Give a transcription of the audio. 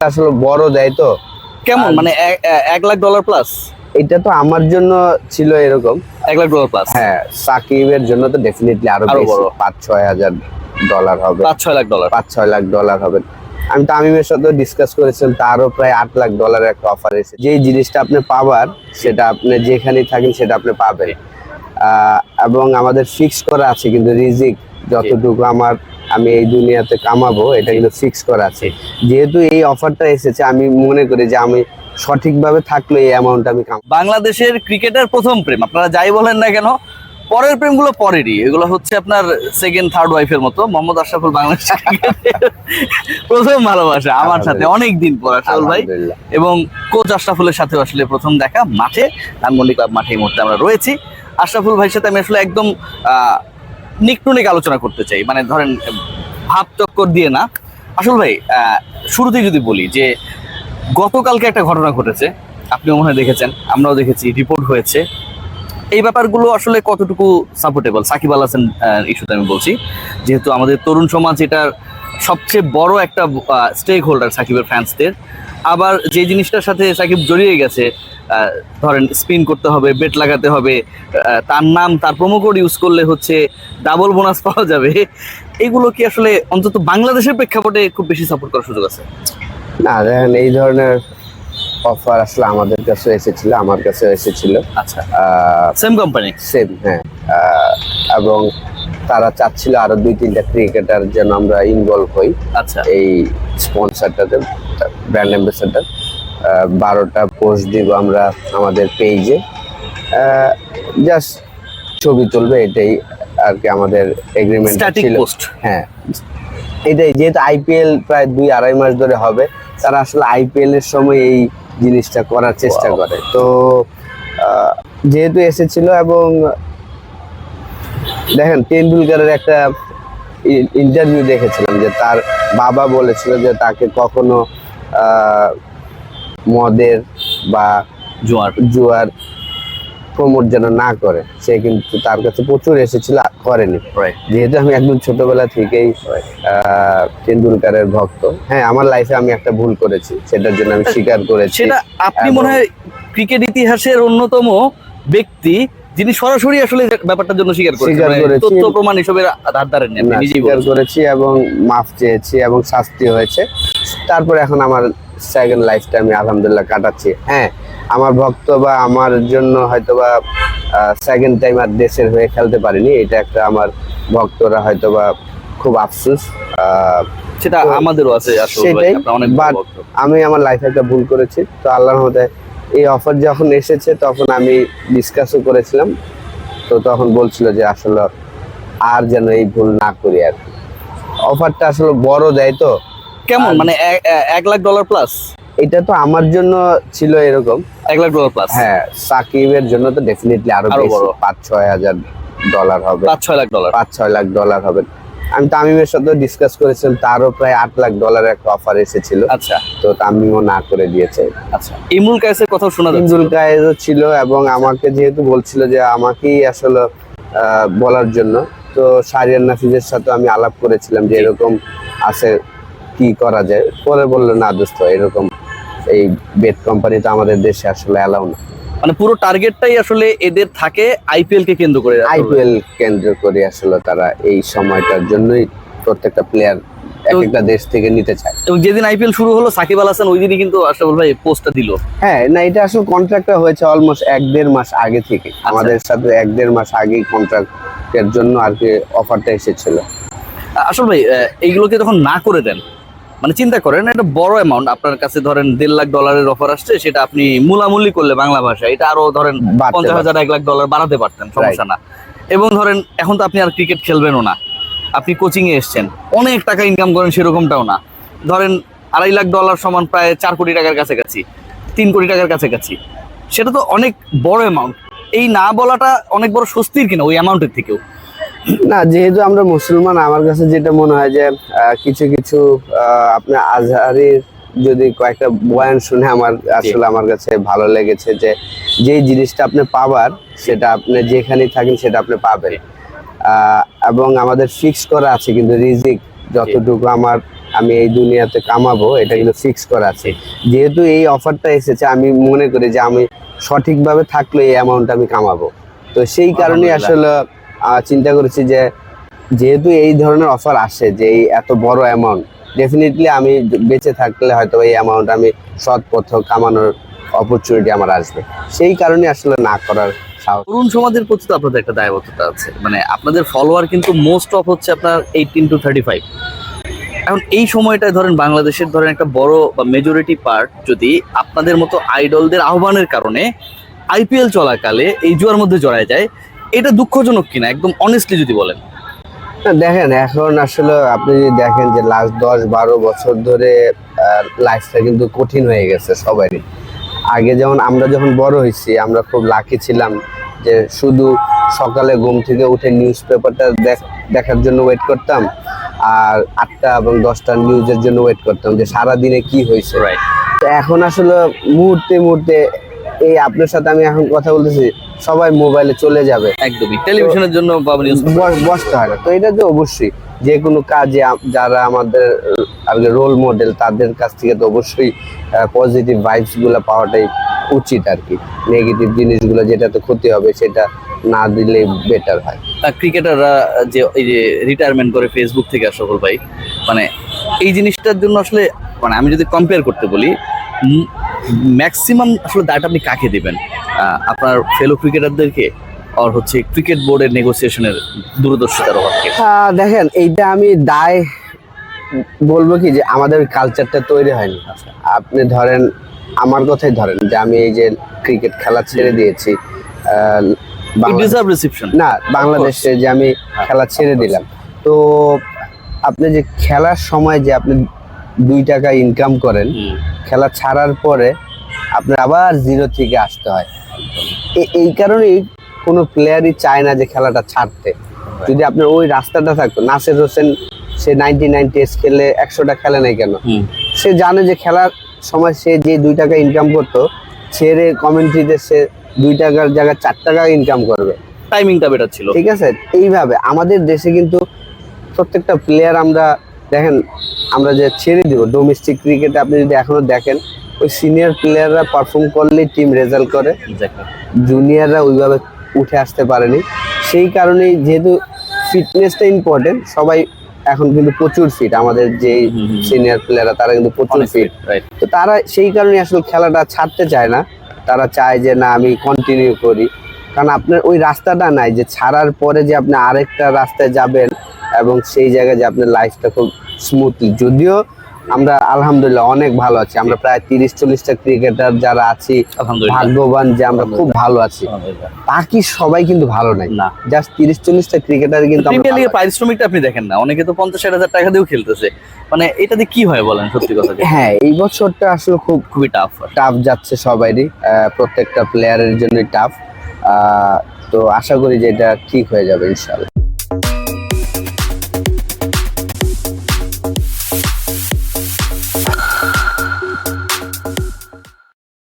আসলে বড় দেয় তো। কেমন? মানে এক- লাখ ডলার প্লাস এটা তো আমার জন্য ছিল এরকম। এক লাখ ডলার প্লাস হ্যাঁ সাকিবের জন্য তো ডেফিনেটলি আরও বড়। পাঁচ ছয় হাজার ডলার হবে। পাঁচ ছয় লাখ ডলার পাঁচ ছয় লাখ ডলার হবে। আমি তামিমের সাথে ডিসকাস করেছিলাম তারও প্রায় আট লাখ ডলারের একটা অফার এসেছে। যেই জিনিসটা আপনি পাবার সেটা আপনি যেখানেই থাকেন সেটা আপনি পাবেন। আহ, এবং আমাদের ফিক্স করা আছে কিন্তু রিজিক যতটুকু আমার আমি এই দুনিয়াতে কামাবো এটা কিন্তু ফিক্স করা আছে। যেহেতু এই অফারটা এসেছে আমি মনে করি যে আমি সঠিকভাবে থাকলে এই অ্যামাউন্ট আমি কাম বাংলাদেশের ক্রিকেটের প্রথম প্রেম আপনারা যাই বলেন না কেন পরের প্রেমগুলো পরেরই। এগুলো হচ্ছে আপনার সেকেন্ড থার্ড ওয়াইফের মতো মোহাম্মদ আশরাফুল বাংলাদেশ প্রথম ভালোবাসা আমার সাথে অনেক দিন পর আশরাফুল ভাই। এবং কোচ আশরাফুলের সাথে আসলে প্রথম দেখা মাঠে ধানমন্ডি ক্লাব মাঠে এই মুহূর্তে আমরা রয়েছি। আশরাফুল ভাইয়ের সাথে আমি আসলে একদম আহ, নিকটুনিক আলোচনা করতে চাই। মানে ধরেন ভাব চক্কর দিয়ে না। আসল ভাই শুরুতেই যদি বলি যে, গতকালকে একটা ঘটনা ঘটেছে। আপনিও মনে হয় দেখেছেন, আমরাও দেখেছি রিপোর্ট হয়েছে। এই ব্যাপারগুলো আসলে কতটুকু সাপোর্টেবল সাকিব আল হাসান ইস্যুতে আমি বলছি। যেহেতু আমাদের তরুণ সমাজ এটার সবচেয়ে বড় একটা স্টেক হোল্ডার সাকিবের ফ্যান্সদের আবার যে জিনিসটার সাথে সাকিব জড়িয়ে গেছে ধরেন স্পিন করতে হবে বেট লাগাতে হবে তার নাম তার প্রোমো কোড ইউজ করলে হচ্ছে ডাবল বোনাস পাওয়া যাবে। এগুলো কি আসলে অন্তত বাংলাদেশের প্রেক্ষাপটে খুব বেশি সাপোর্ট করার সুযোগ আছে? না দেখেন এই ধরনের অফার আসলে আমাদের কাছে এসেছিল আমার কাছে এসেছিল। আচ্ছা। সেম কোম্পানি সেম হ্যাঁ। এবং তারা চাচ্ছিল আরও দুই তিনটা ক্রিকেটার যেন আমরা ইনভলভ হই। আচ্ছা। এই স্পন্সারটাতে ব্র্যান্ড অ্যাম্বাসেডার বারোটা পোস্ট দিব আমরা আমাদের পেজে জাস্ট ছবি তুলবে এটাই আর কি আমাদের এগ্রিমেন্ট ছিল। হ্যাঁ। এটাই যেহেতু আইপিএল প্রায় দুই আড়াই মাস ধরে হবে তারা আসলে আইপিএল এর সময় এই জিনিসটা করার চেষ্টা করে। তো যেহেতু এসেছিল এবং দেখেন তেন্ডুলকারের একটা ইন্টারভিউ দেখেছিলাম যে তার বাবা বলেছিল যে তাকে কখনো মদের বা জুয়ার। জুয়ার প্রমোট যেন না করে। সে কিন্তু তার কাছে প্রচুর এসেছিল করেনি। যেহেতু আমি একদম ছোটবেলা থেকেই তেন্ডুলকারের ভক্ত। হ্যাঁ আমার লাইফে আমি একটা ভুল করেছি সেটার জন্য আমি স্বীকার করেছি। সেটা আপনি মনে হয় ক্রিকেট ইতিহাসের অন্যতম ব্যক্তি যিনি সরাসরি আসলে ব্যাপারটার জন্য স্বীকার করেছেন মানে তথ্য প্রমাণ হিসেবে ধার ধারেন স্বীকার করেছি এবং মাফ চেয়েছি এবং শাস্তি হয়েছে। তারপরে এখন আমার সেকেন্ড লাইফটা আমি আলহামদুলিল্লাহ কাটাচ্ছি। হ্যাঁ আমার ভক্ত বা আমার জন্য হয়তো বা সেকেন্ড টাইম আর দেশের হয়ে খেলতে পারিনি। এটা একটা আমার ভক্তরা হয়তো বা খুব আফসোস। আহ, সেটা আমাদেরও আছে সেটাই, আমি আমার লাইফে একটা ভুল করেছি। তো আল্লাহর মধ্যে এই অফার যখন এসেছে তখন আমি ডিসকাসও করেছিলাম। তো তখন বলছিল যে আসলে আর যেন এই ভুল না করি আর অফারটা আসলে বড় দেয় তো। কেমন? মানে এক- লাখ ডলার প্লাস এটা তো আমার জন্য ছিল এরকম। এক লাখ ডলার প্লাস হ্যাঁ সাকিবের জন্য তো ডেফিনেটলি আরও আরও বড়। পাঁচ ছয় হাজার ডলার হবে। পাঁচ ছয় লাখ ডলার পাঁচ ছয় লাখ ডলার হবে। আমি তামিমের সাথে ডিসকাস করেছিলাম তারও প্রায় আট লাখ ডলারের একটা অফার এসেছিল। আচ্ছা। তো তামিমও না করে দিয়েছে। আচ্ছা। ইমরুল কায়েসের কথা শোনা যাচ্ছে। ইন্দুল কায়েদও ছিল এবং আমাকে যেহেতু বলছিল যে আমাকেই আসলে বলার জন্য তো সারিয়ান নাফিজের সাথে আমি আলাপ করেছিলাম যে এরকম আছে কি করা যায়? পরে বলল না দোস্ত এরকম এই বেড কোম্পানি তো আমাদের দেশে আসলে অ্যালাউ না। মানে পুরো টার্গেটটাই আসলে এদের থাকে আইপিএল কে কেন্দ্র করে আইপিএল কেন্দ্র করে আসলে তারা এই সময়টার জন্যই প্রত্যেকটা প্লেয়ার এক একটা দেশ থেকে নিতে চায়। এবং যেদিন আইপিএল শুরু হলো সাকিব আল হাসান ওই দিনই কিন্তু আশরাফুল ভাই পোস্টটা দিল। হ্যাঁ না এটা আসলে কন্ট্রাক্টটা হয়েছে অলমোস্ট এক দেড় মাস আগে থেকে। আচ্ছা। আমাদের সাথে এক দেড় মাস আগেই কন্ট্রাক্টের জন্য আর কি অফারটা এসেছিল। আসল ভাই এইগুলোকে যখন না করে দেন মানে চিন্তা করেন একটা বড় অ্যামাউন্ট আপনার কাছে ধরেন দেড় লাখ ডলারের অফার আসছে সেটা আপনি মূলামূলি করলে বাংলা ভাষায় এটা আরও ধরেন পঞ্চাশ হাজার এক লাখ ডলার বাড়াতে পারতেন সমস্যা না। এবং ধরেন এখন তো আপনি আর ক্রিকেট খেলবেনও না। আপনি কোচিং এ এসছেন অনেক টাকা ইনকাম করেন সেরকমটাও না। ধরেন আড়াই লাখ ডলার সমান প্রায় চার কোটি টাকার কাছাকাছি তিন কোটি টাকার কাছাকাছি। সেটা তো অনেক বড় অ্যামাউন্ট এই না বলাটা অনেক বড় স্বস্তির কিনা ওই অ্যামাউন্টের থেকেও। না যেহেতু আমরা মুসলমান আমার কাছে যেটা মনে হয় যে কিছু কিছু আপনার আজহারির যদি কয়েকটা বয়ান শুনে আমার আসলে আমার কাছে ভালো লেগেছে যে যেই জিনিসটা আপনি পাবার সেটা আপনি যেখানেই থাকেন সেটা আপনি পাবেন। আহ, এবং আমাদের ফিক্স করা আছে কিন্তু রিজিক যতটুকু আমার আমি এই দুনিয়াতে কামাবো এটা কিন্তু ফিক্স করা আছে। যেহেতু এই অফারটা এসেছে আমি মনে করি যে আমি সঠিকভাবে থাকলে এই অ্যামাউন্ট আমি কামাবো। তো সেই কারণে আসলে চিন্তা করেছি যে যেহেতু এই ধরনের অফার আসে যে এই এত বড় অ্যামাউন্ট ডেফিনেটলি আমি বেঁচে থাকলে হয়তো এই অ্যামাউন্ট আমি সৎ পথ কামানোর অপরচুনিটি আমার আসবে। সেই কারণে আসলে না করার তরুণ সমাজের প্রতি তো আপনাদের একটা দায়বদ্ধতা আছে। মানে আপনাদের ফলোয়ার কিন্তু মোস্ট অফ হচ্ছে আপনার এইটিন টু থার্টি ফাইভ এখন এই সময়টায় ধরেন বাংলাদেশের ধরেন একটা বড় বা মেজরিটি পার্ট যদি আপনাদের মতো আইডলদের আহ্বানের কারণে আইপিএল চলাকালে এই জুয়ার মধ্যে জড়ায় যায় এটা দুঃখজনক কিনা একদম অনেস্টলি যদি বলেন। দেখেন এখন আসলে আপনি যদি দেখেন যে লাস্ট দশ বারো বছর ধরে লাইফটা কিন্তু কঠিন হয়ে গেছে সবারই। আগে যেমন আমরা যখন বড় হয়েছি আমরা খুব লাকি ছিলাম যে শুধু সকালে ঘুম থেকে উঠে নিউজ পেপারটা দেখার জন্য ওয়েট করতাম আর আটটা এবং দশটা নিউজের জন্য ওয়েট করতাম যে সারা দিনে কি হয়েছে। এখন আসলে মুহূর্তে মুহূর্তে এই আপনার সাথে আমি এখন কথা বলতেছি সবাই মোবাইলে চলে যাবে। একদমই। টেলিভিশনের জন্য বস- বসতে হয় না। তো এটা তো অবশ্যই যে কোনো কাজে যারা আমাদের আর রোল মডেল তাদের কাছ থেকে তো অবশ্যই পজিটিভ ভাইবসগুলো পাওয়াটাই উচিত আর কি। নেগেটিভ জিনিসগুলো যেটাতে ক্ষতি হবে সেটা না দিলে বেটার হয়। তা ক্রিকেটাররা যে এই যে রিটায়ারমেন্ট করে ফেসবুক থেকে সকল ভাই মানে এই জিনিসটার জন্য আসলে মানে আমি যদি কম্পেয়ার করতে বলি ম্যাক্সিমাম আসলে দায়টা আপনি কাকে দেবেন? আপনার ফেলো ক্রিকেটারদেরকে আর হচ্ছে ক্রিকেট বোর্ডের নেগোসিয়েশনের দূরদর্শিতার অভাবকে দেখেন এইটা আমি দায় বলব কি যে আমাদের কালচারটা তৈরি হয়নি। আপনি ধরেন আমার কথাই ধরেন যে আমি এই যে ক্রিকেট খেলা ছেড়ে দিয়েছি না বাংলাদেশে যে আমি খেলা ছেড়ে দিলাম। তো আপনি যে খেলার সময় যে আপনি দুই টাকা ইনকাম করেন খেলা ছাড়ার পরে আপনার আবার জিরো থেকে আসতে হয়। এই কারণেই কোনো প্লেয়ারই চায় না যে খেলাটা ছাড়তে। যদি আপনার ওই রাস্তাটা থাকতো নাসির হোসেন সে নাইনটি নাইন টেস্ট খেলে একশোটা খেলে নাই কেন? সে জানে যে খেলার সময় সে যে দুই টাকা ইনকাম করতো ছেড়ে কমেন্ট্রিতে সে দুই টাকার জায়গায় চার টাকা ইনকাম করবে। টাইমিংটা বেটার ছিল। ঠিক আছে? এইভাবে আমাদের দেশে কিন্তু প্রত্যেকটা প্লেয়ার আমরা দেখেন আমরা যে ছেড়ে দিব ডোমেস্টিক ক্রিকেটে আপনি যদি এখনও দেখেন ওই সিনিয়র প্লেয়াররা পারফর্ম করলেই টিম রেজাল্ট করে. জুনিয়ররা ওইভাবে উঠে আসতে পারেনি। সেই কারণেই যেহেতু ফিটনেসটা ইম্পর্টেন্ট সবাই এখন কিন্তু প্রচুর ফিট আমাদের যে। সিনিয়র প্লেয়াররা তারা কিন্তু প্রচুর ফিট তো তারা সেই কারণে আসলে খেলাটা ছাড়তে চায় না। তারা চায় যে না আমি কন্টিনিউ করি। কারণ আপনার ওই রাস্তাটা নাই যে ছাড়ার পরে যে আপনি আরেকটা রাস্তায় যাবেন এবং সেই জায়গায় যে আপনার লাইফটা খুব স্মুথলি যদিও আমরা আলহামদুলিল্লাহ অনেক ভালো আছি। আমরা প্রায় তিরিশ চল্লিশটা ক্রিকেটার যারা আছি ভাগ্যবান যে আমরা খুব ভালো আছি। বাকি সবাই কিন্তু ভালো নাই? না। জাস্ট তিরিশ চল্লিশটা ক্রিকেটার কিন্তু। পারিশ্রমিকটা আপনি দেখেন না। অনেকে তো পঞ্চাশ ষাট হাজার টাকা দিয়েও খেলতেছে। মানে এটাতে কি হয় বলেন সত্যি কথা হ্যাঁ এই বছরটা আসলে খুব খুবই টাফ টাফ যাচ্ছে সবারই প্রত্যেকটা প্লেয়ারের জন্যই টাফ তো আশা করি যে এটা ঠিক হয়ে যাবে ইনশাল্লাহ